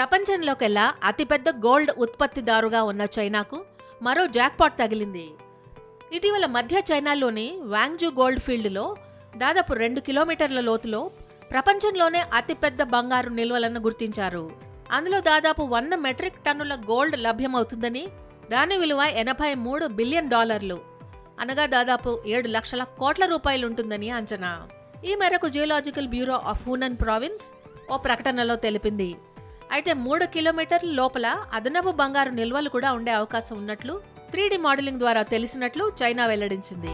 ప్రపంచంలోకెల్లా అతిపెద్ద గోల్డ్ ఉత్పత్తిదారుగా ఉన్న చైనాకు మరో జాక్పాట్ తగిలింది. ఇటీవల మధ్య చైనాలోని వాంగ్జూ గోల్డ్ ఫీల్డ్లో దాదాపు రెండు కిలోమీటర్ల లోతులో ప్రపంచంలోనే అతిపెద్ద బంగారు నిల్వలను గుర్తించారు. అందులో దాదాపు వంద మెట్రిక్ టన్నుల గోల్డ్ లభ్యమవుతుందని దాని విలువ ఎనభై మూడు బిలియన్ డాలర్లు. అనగా దాదాపు ఏడు లక్షల కోట్ల రూపాయలు ఉంటుందని అంచనా. ఈ మేరకు geological bureau of Hunan province ఓ ప్రకటనలో తెలిపింది. అయితే మూడు కిలోమీటర్ల లోపల అదనపు బంగారు నిల్వలు కూడా ఉండే అవకాశం ఉన్నట్లు త్రీ మోడలింగ్ ద్వారా తెలిసినట్లు చైనా వెల్లడించింది.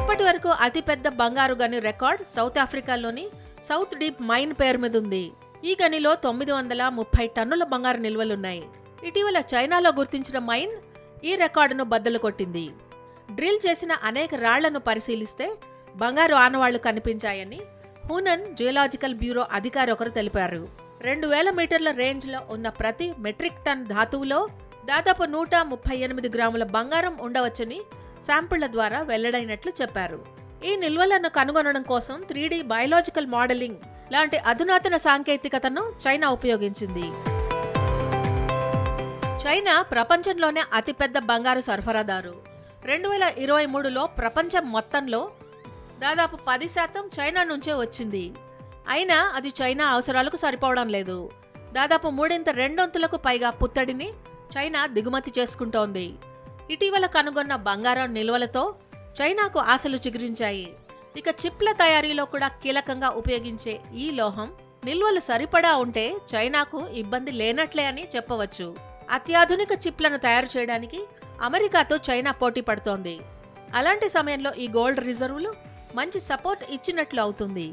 ఇప్పటి వరకు అతిపెద్ద బంగారు గని రికార్డ్ సౌత్ ఆఫ్రికాలోని సౌత్ డీప్ మైన్ పేరు మీద ఉంది. ఈ గనిలో తొమ్మిది వందల ముప్పై టన్నుల బంగారు నిల్వలున్నాయి. ఇటీవల చైనాలో గుర్తించిన మైన్ ఈ రికార్డును బద్దలు కొట్టింది. డ్రిల్ చేసిన అనేక రాళ్ళను పరిశీలిస్తే బంగారు ఆనవాళ్ళు కనిపించాయని పూనన్ జియోలాజికల్ బ్యూరో అధికారి ఒకరు తెలిపారు. రెండు వేల మీటర్ల రేంజ్లో ఉన్న ప్రతి మెట్రిక్ టన్ ధాతువులో దాదాపు నూట ముప్పై ఎనిమిది గ్రాముల బంగారం ఉండవచ్చని శాంపిళ్ళ ద్వారా వెల్లడైనట్లు చెప్పారు. ఈ నిల్వలను కనుగొనడం కోసం త్రీ బయోలాజికల్ మోడలింగ్ లాంటి అధునాతన సాంకేతికతను చైనా ఉపయోగించింది. చైనా ప్రపంచంలోనే అతిపెద్ద బంగారు సరఫరాదారు. రెండు వేల ఇరవై మూడులో ప్రపంచం మొత్తంలో దాదాపు పది శాతం చైనా నుంచే వచ్చింది. అయినా అది చైనా అవసరాలకు సరిపోవడం లేదు. దాదాపు మూడింత రెండొంతులకు పైగా పుత్తడిని చైనా దిగుమతి చేసుకుంటోంది. ఇటీవల కనుగొన్న బంగారం నిల్వలతో చైనాకు ఆశలు చిగురించాయి. ఇక చిప్ల తయారీలో కూడా కీలకంగా ఉపయోగించే ఈ లోహం నిల్వలు సరిపడా ఉంటే చైనాకు ఇబ్బంది లేనట్లే అని చెప్పవచ్చు. అత్యాధునిక చిప్లను తయారు చేయడానికి అమెరికాతో చైనా పోటీ పడుతోంది. అలాంటి సమయంలో ఈ గోల్డ్ రిజర్వులు మంచి సపోర్ట్ ఇచ్చినట్లు అవుతుంది.